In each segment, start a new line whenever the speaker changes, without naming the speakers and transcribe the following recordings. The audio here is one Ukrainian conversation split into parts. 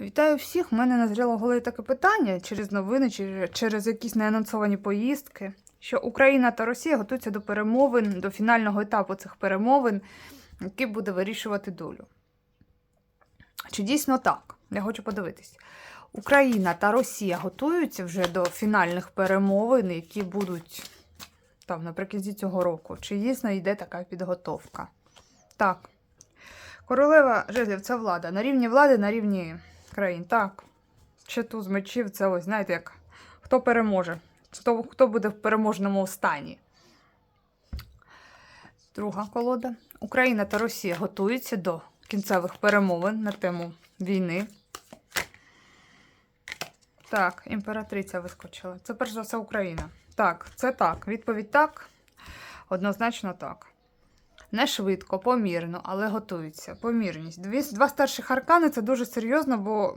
Вітаю всіх! У мене назріло в таке питання через новини, через якісь неанонсовані поїздки, що Україна та Росія готуються до перемовин, до фінального етапу цих перемовин, який буде вирішувати долю. Чи дійсно так? Я хочу подивитись. Україна та Росія готуються вже до фінальних перемовин, які будуть там наприкінці цього року. Чи дійсно йде така підготовка? Так. Королева жезлів це влада. На рівні влади, на рівні країн. Так. Ще туз мечів це ось, знаєте, як хто переможе, хто, хто буде в переможному стані. Друга колода. Україна та Росія готуються до кінцевих перемовин на тему війни. Так, імператриця вискочила. Це перш за все Україна. Так, це так. Відповідь так. Однозначно так. Не швидко, помірно, але готуються. Помірність. Дві, два старших аркани це дуже серйозно, бо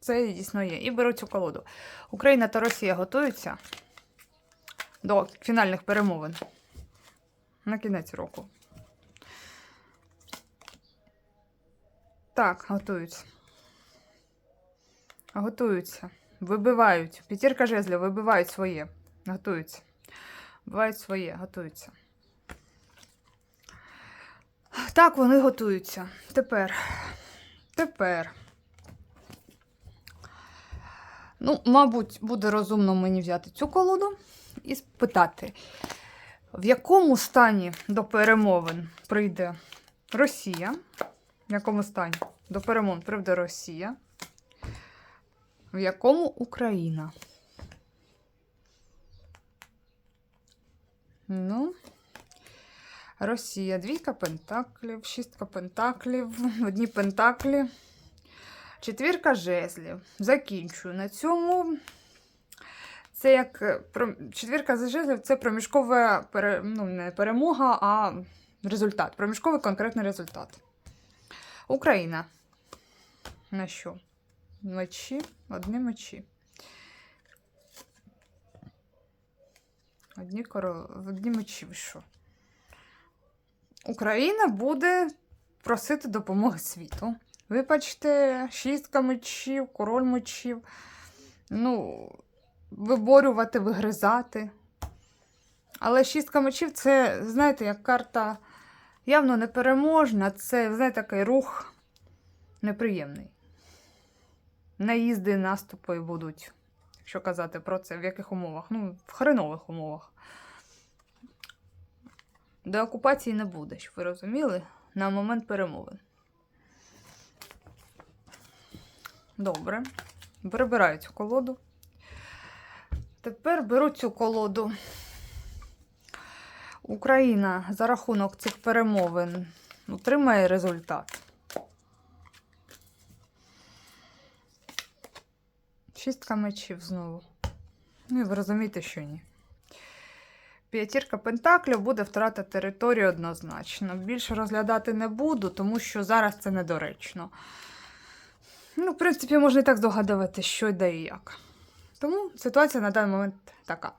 це дійсно є. І беру цю колоду. Україна та Росія готуються до фінальних перемовин на кінець року. Так, готуються. Готуються. Вибивають. П'ятірка жезлів вибивають своє. Готуються. Вибивають своє, готуються. Так, вони готуються. Тепер. Тепер. Ну, мабуть, буде розумно мені взяти цю колоду і спитати, в якому стані до перемовин прийде Росія? В якому стані до перемовин прийде Росія? В якому Україна? Ну. Росія, двійка пентаклів, шістка пентаклів, одні пентаклі, четвірка жезлів. Закінчую на цьому. Це як е, четвірка жезлів це проміжкова пере, ну, не перемога, а результат. Проміжковий конкретний результат. Україна. На що? Мечі, одні мечі. Одні, коро... одні мечі що? Україна буде просити допомоги світу. Вибачте, шістка мечів, король мечів. Ну, виборювати, вигризати. Але шістка мечів це, знаєте, як карта явно непереможна. Це, знаєте, такий рух неприємний. Наїзди, наступи будуть, якщо казати про це, в яких умовах? Ну, в хренових умовах. До окупації не буде, щоб ви розуміли, на момент перемовин. Добре. Прибираю цю колоду. Тепер беру цю колоду. Україна за рахунок цих перемовин отримає результат. Шістка мечів знову. Ну, і ви розумієте, що ні. П'ятірка пентаклів буде втрата території однозначно. Більше розглядати не буду, тому що зараз це недоречно. Ну, в принципі, можна і так здогадувати, що де і як. Тому ситуація на даний момент така.